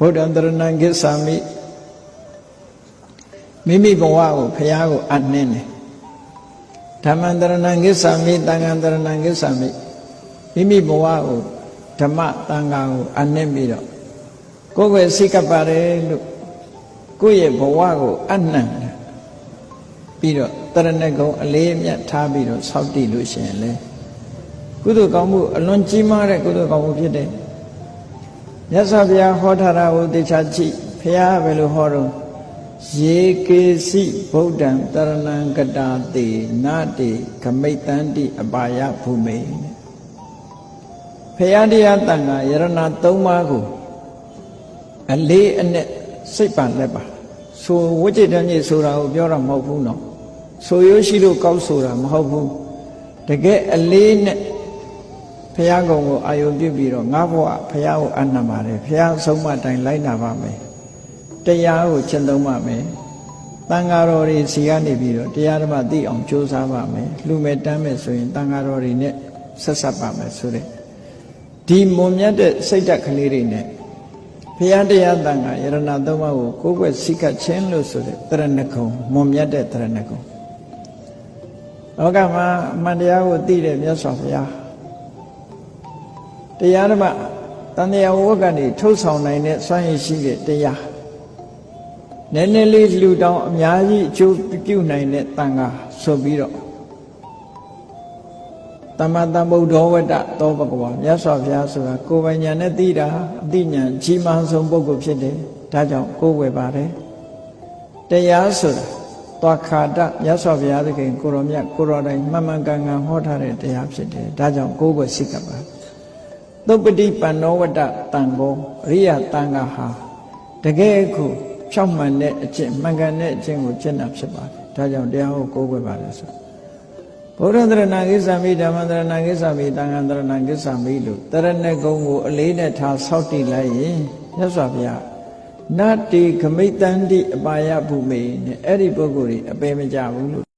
ဗုဒ္ဓံတရဏံဂစ္ဆာမိမိမိဘဝကိုဖရာကိုအနှင်းတယ်ဓမ္မံတရဏံဂစ္ဆာမိတန်ခံတရဏံဂစ္ဆာမိမိမိဘဝကိုဓမ္မတန်ခါကိုအနှင်းပြီးတော့ကိုယ်ွယ်စိတ်ကပ်ပါတယ်လို့ကိုယ့်ရဲ့ဘဝကိုအနှံ့တယ်ပြီးတော့တရဏဂုံအလေးအမြတ်ထားပြီးတော့ဆောက်တည်လို့ရှိရင်လေကုသိုလ်ကောင်းမှုအလွန်ကြီးမားတဲ့ကုသိုလ်ကောင်းမှုဖြစ်တယ် မြတ်စွာဘုရားဟောထားတာကိုသိချာကြည့်ဘုရားကဘယ်လိုဟောတော့ယေကေစီဗုဒ္ဓံတရဏံကတာတိနာတိခမိတ်တန္တိအပါယភူမေဘုရားတရားတန်ခါယရဏသုံးပါးကိုအလေးအနက်စိတ်ပါလက်ပါဆိုဝိจิตတညိဆိုတာကိုပြောတာမဟုတ်ဘူးနော်ဆိုရိုးရှိလို့ကောက်ဆိုတာမဟုတ်ဘူးတကယ်အလေးနဲ့ ဘုရားကုံကိုအာယုံပြုပြီးတော့ငါဘဝဘုရားကိုအနံပါတယ်ဘုရားဆုံးမတိုင်းလိုက်နာပါမယ်တရားကိုကျင့်သုံးပါမယ်တန်ဃာတော်တွေစီကနေပြီးတော့တရားဓမ္မသိအောင်ကြိုးစားပါမယ်လူမဲ့တမ်းမဲ့ဆိုရင်တန်ဃာတော်တွေနဲ့ဆက်ဆက်ပါမယ်ဆိုတဲ့ဒီမွန်မြတ်တဲ့စိတ်ဓာတ်ကလေးတွေနဲ့ဘုရားတရားတန်ခါယရဏသုံးပါးကိုကိုယ်ွယ်စိတ်ကချင်းလို့ဆိုတဲ့တရဏဂုံမွန်မြတ်တဲ့တရဏဂုံလောကမှာအမှန်တရားကိုသိတဲ့မြတ်စွာဘုရား တရားဓမ္မတန်တရားဝတ်ကနေထုတ်ဆောင်နိုင်တဲ့စွမ်းရည်ရှိတဲ့တရားနည်းနည်းလေးလူတောင်အများကြီးအကျိုးပြုနိုင်တဲ့တန်ခါဆိုပြီးတော့တမ္မာတမ္ဗုဒ္ဓဝတ္တသောဘဂဝါမြတ်စွာဘုရားဆိုတာကိုယ်ပိုင်ညာနဲ့သိတာအသိဉာဏ်ကြီးမားဆုံးပုဂ္ဂိုလ်ဖြစ်တယ်ဒါကြောင့်ကိုယ်ဝယ်ပါတယ်တရားဆိုတာသွားခါတမြတ်စွာဘုရားသခင်ကိုရောမြတ်ကိုရောတိုင်းမှန်မှန်ကန်ကန်ဟောထားတဲ့တရားဖြစ်တယ်ဒါကြောင့်ကိုယ်ဝယ်စိတ်ကပ်ပါ သုပ္ပတိပန္နောဝတ္တတန်ဘောအရိယတန်ခါဟာတကယ်ကိုဖြောင့်မှန်တဲ့အကျင့်မှန်ကန်တဲ့အကျင့်ကိုကျင့်တာဖြစ်ပါတယ်ဒါကြောင့်တရားကိုကိုယ်ဝယ်ပါတယ်ဆိုဘုရားတရဏဂိသမိဓမ္မတရဏဂိသမိတန်ခါတရဏဂိသမိလို့တရဏဂုံကိုအလေးနဲ့ထားဆောက်တည်လိုက်ရင်မြတ်စွာဘုရားနတ္တိခမိတ္တန္တိအပါယဘုမေနဲ့အဲ့ဒီပုဂ္ဂိုလ်ကြီးအပေမကြဘူးလို့